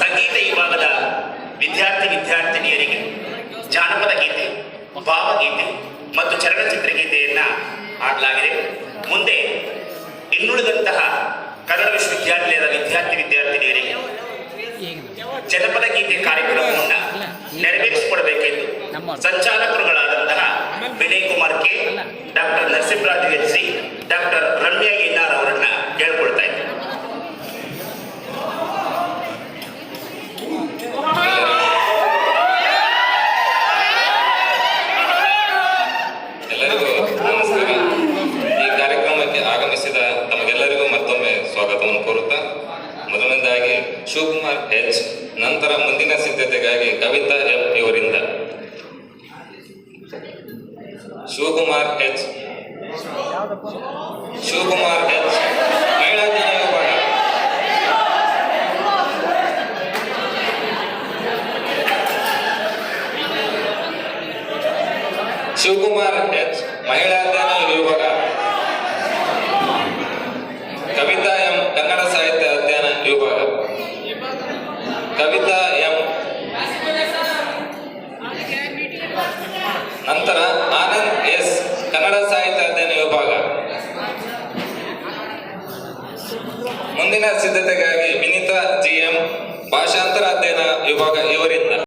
ಸಂಗೀತ ವಿಭಾಗದ ವಿದ್ಯಾರ್ಥಿ ವಿದ್ಯಾರ್ಥಿನಿಯರಿಗೆ ಜಾನಪದ ಗೀತೆ, ಭಾವಗೀತೆ ಮತ್ತು ಚಲನಚಿತ್ರ ಗೀತೆಯನ್ನ ಆಡಲಾಗಿದೆ ಮುಂದೆ ಇನ್ನುಳಿದಂತಹ ಕನ್ನಡ ವಿಶ್ವವಿದ್ಯಾಲಯದ ವಿದ್ಯಾರ್ಥಿ ವಿದ್ಯಾರ್ಥಿನಿಯರಿಗೆ ಜನಪದ ಗೀತೆ ಕಾರ್ಯಕ್ರಮವನ್ನು ನೆರವೇರಿಸಿಕೊಡಬೇಕೆಂದು ಸಂಚಾಲಕರುಗಳಾದಂತಹ Vinay Kumar K, doctor Narasimharaj H C, doctor Ramya N ಅವರನ್ನ ಆಗಮಿಸಿದ ತಮಗೆಲ್ಲರಿಗೂ ಮತ್ತೊಮ್ಮೆ ಸ್ವಾಗತವನ್ನು ಕೋರುತ್ತಾ ಮೊದಲನೇದಾಗಿ ಶಿವಕುಮಾರ್ ಎಚ್ ನಂತರ ಮುಂದಿನ ಸಿದ್ಧತೆಗಾಗಿ ಕವಿತಾ ಎಫ್ ಇವರಿಂದ Shivakumar H Shivakumar H Shivakumar H ಮಹಿಳಾ ವಿಭಾಗ ಕವಿತಾ ಎಂ ಕನ್ನಡ ಸಾಹಿತ್ಯ ಅಧ್ಯಯನ ವಿಭಾಗ ಕವಿತಾ ಎಂ. ನಂತರ ಆನಂದ್ ಎಸ್. ಕನ್ನಡ ಸಾಹಿತ್ಯ ಅಧ್ಯಯನ ವಿಭಾಗ. ಮುಂದಿನ ಸಿದ್ಧತೆಗಾಗಿ ವಿನೀತಾ ಜಿ ಎಂ ಭಾಷಾಂತರ ಅಧ್ಯಯನ ವಿಭಾಗ ಇವರಿಂದ.